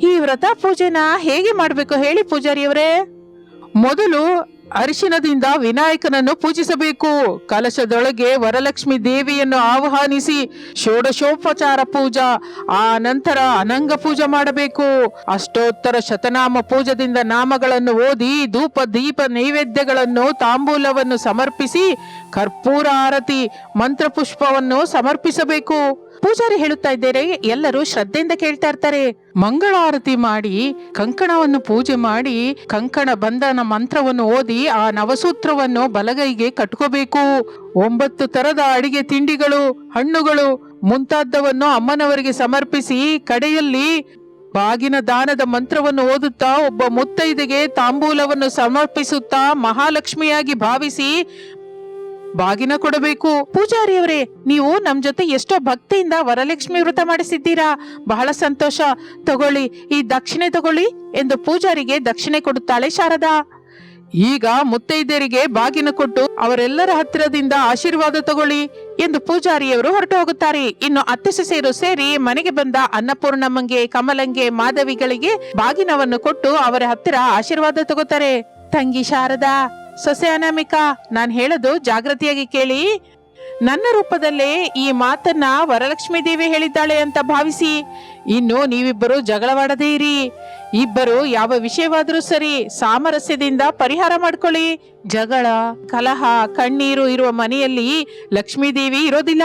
ಈ ವ್ರತ ಪೂಜೆನ ಹೇಗೆ ಮಾಡಬೇಕು ಹೇಳಿ ಪೂಜಾರಿಯವರೇ? ಮೊದಲು ಅರಿಶಿನದಿಂದ ವಿನಾಯಕನನ್ನು ಪೂಜಿಸಬೇಕು. ಕಲಶದೊಳಗೆ ವರಲಕ್ಷ್ಮಿ ದೇವಿಯನ್ನು ಆಹ್ವಾನಿಸಿ ಷೋಡಶೋಪಚಾರ ಪೂಜಾ, ಆ ನಂತರ ಅನಂಗ ಪೂಜೆ ಮಾಡಬೇಕು. ಅಷ್ಟೋತ್ತರ ಶತನಾಮ ಪೂಜದಿಂದ ನಾಮಗಳನ್ನು ಓದಿ ಧೂಪ, ದೀಪ, ನೈವೇದ್ಯಗಳನ್ನು, ತಾಂಬೂಲವನ್ನು ಸಮರ್ಪಿಸಿ ಕರ್ಪೂರ ಆರತಿ, ಮಂತ್ರಪುಷ್ಪವನ್ನು ಸಮರ್ಪಿಸಬೇಕು. ಪೂಜಾರಿ ಹೇಳುತ್ತಾ ಇದ್ದಾರೆ ಎಲ್ಲರೂ ಶ್ರದ್ಧೆಯಿಂದ ಕೇಳ್ತಾ ಇರ್ತಾರೆ. ಮಂಗಳಾರತಿ ಮಾಡಿ, ಕಂಕಣವನ್ನು ಪೂಜೆ ಮಾಡಿ, ಕಂಕಣ ಬಂಧನ ಮಂತ್ರವನ್ನು ಓದಿ, ಆ ನವಸೂತ್ರವನ್ನು ಬಲಗೈಗೆ ಕಟ್ಕೋಬೇಕು. ಒಂಬತ್ತು ತರದ ಅಡಿಗೆ ತಿಂಡಿಗಳು, ಹಣ್ಣುಗಳು ಮುಂತಾದವನ್ನು ಅಮ್ಮನವರಿಗೆ ಸಮರ್ಪಿಸಿ, ಕಡೆಯಲ್ಲಿ ಬಾಗಿನ ದಾನದ ಮಂತ್ರವನ್ನು ಓದುತ್ತಾ, ಒಬ್ಬ ಮುತ್ತೈದೆಗೆ ತಾಂಬೂಲವನ್ನು ಸಮರ್ಪಿಸುತ್ತಾ ಮಹಾಲಕ್ಷ್ಮಿಯಾಗಿ ಭಾವಿಸಿ ಬಾಗಿನ ಕೊಡಬೇಕು. ಪೂಜಾರಿಯವರೇ, ನೀವು ನಮ್ ಜೊತೆ ಎಷ್ಟೋ ಭಕ್ತಿಯಿಂದ ವರಲಕ್ಷ್ಮಿ ವ್ರತ ಮಾಡಿಸಿದ್ದೀರಾ. ಬಹಳ ಸಂತೋಷ. ತಗೊಳ್ಳಿ, ಈ ದಕ್ಷಿಣೆ ತಗೊಳ್ಳಿ ಎಂದು ಪೂಜಾರಿಗೆ ದಕ್ಷಿಣೆ ಕೊಡುತ್ತಾಳೆ ಶಾರದಾ. ಈಗ ಮುತ್ತೈದೆಯರಿಗೆ ಬಾಗಿನ ಕೊಟ್ಟು ಅವರೆಲ್ಲರ ಹತ್ತಿರದಿಂದ ಆಶೀರ್ವಾದ ತಗೊಳ್ಳಿ ಎಂದು ಪೂಜಾರಿಯವರು ಹೊರಟು ಹೋಗುತ್ತಾರೆ ಇನ್ನು ಅತ್ತೆ ಸೊಸೆಯರು ಸೇರಿ ಮನೆಗೆ ಬಂದ ಅನ್ನಪೂರ್ಣಮ್ಮಂಗೆ, ಕಮಲಂಗೆ, ಮಾಧವಿಗಳಿಗೆ ಬಾಗಿನವನ್ನು ಕೊಟ್ಟು ಅವರ ಹತ್ತಿರ ಆಶೀರ್ವಾದ ತಗೋತಾರೆ. ತಂಗಿ ಶಾರದಾ. ಸೊಸೆ ಅನಾಮಿಕಾ ನಾನು ಹೇಳೋದು ಜಾಗೃತಿಯಾಗಿ ಕೇಳಿ. ನನ್ನ ರೂಪದಲ್ಲೇ ಈ ಮಾತನ್ನ ವರಲಕ್ಷ್ಮಿ ದೇವಿ ಹೇಳಿದ್ದಾಳೆ ಅಂತ ಭಾವಿಸಿ. ಇನ್ನು ನೀವಿಬ್ಬರು ಜಗಳವಾಡದೇ ಇರಿ. ಇಬ್ಬರು ಯಾವ ವಿಷಯವಾದರೂ ಸರಿ ಸಾಮರಸ್ಯದಿಂದ ಪರಿಹಾರ ಮಾಡ್ಕೊಳ್ಳಿ. ಜಗಳ, ಕಲಹ, ಕಣ್ಣೀರು ಇರುವ ಮನೆಯಲ್ಲಿ ಲಕ್ಷ್ಮೀ ದೇವಿ ಇರೋದಿಲ್ಲ.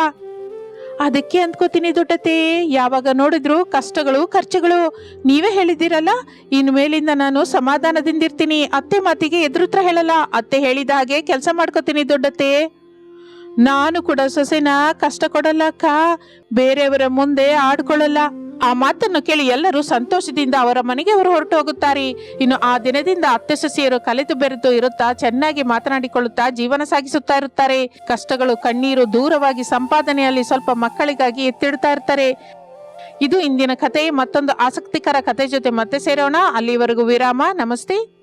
ಅದಕ್ಕೆ ಅಂದ್ಕೋತೀನಿ ದೊಡ್ಡತೆ. ಯಾವಾಗ ನೋಡಿದ್ರು ಕಷ್ಟಗಳು, ಖರ್ಚುಗಳು ನೀವೇ ಹೇಳಿದ್ದೀರಲ್ಲ? ಇನ್ನು ಮೇಲಿಂದ ನಾನು ಸಮಾಧಾನದಿಂದಿರ್ತೀನಿ ಅತ್ತೆ ಮಾತಿಗೆ ಎದುರುತ್ರ ಹೇಳಲ್ಲ. ಅತ್ತೆ ಹೇಳಿದ ಹಾಗೆ ಕೆಲಸ ಮಾಡ್ಕೋತೀನಿ ದೊಡ್ಡತೆ. ನಾನು ಕೂಡ ಸೊಸೆನ ಕಷ್ಟ ಕೊಡಲ್ಲ ಅಕ್ಕ ಬೇರೆಯವರ ಮುಂದೆ ಆಡ್ಕೊಳ್ಳಲ್ಲ. ಆ ಮಾತನ್ನು ಕೇಳಿ ಎಲ್ಲರೂ ಸಂತೋಷದಿಂದ ಅವರ ಮನೆಗೆ ಅವರು ಹೊರಟು ಹೋಗುತ್ತಾರೆ ಇನ್ನು ಆ ದಿನದಿಂದ ಅತ್ತೆ ಸೊಸೆಯರು ಕಲಿತು ಬೆರೆತು ಇರುತ್ತಾ ಚೆನ್ನಾಗಿ ಮಾತನಾಡಿಕೊಳ್ಳುತ್ತಾ ಜೀವನ ಸಾಗಿಸುತ್ತಾ ಇರುತ್ತಾರೆ. ಕಷ್ಟಗಳು, ಕಣ್ಣೀರು ದೂರವಾಗಿ ಸಂಪಾದನೆಯಲ್ಲಿ ಸ್ವಲ್ಪ ಮಕ್ಕಳಿಗಾಗಿ ಎತ್ತಿಡ್ತಾ ಇರ್ತಾರೆ ಇದು ಇಂದಿನ ಕಥೆ. ಮತ್ತೊಂದು ಆಸಕ್ತಿಕರ ಕತೆ ಜೊತೆ ಮತ್ತೆ ಸೇರೋಣ. ಅಲ್ಲಿವರೆಗೂ ವಿರಾಮ. ನಮಸ್ತೆ.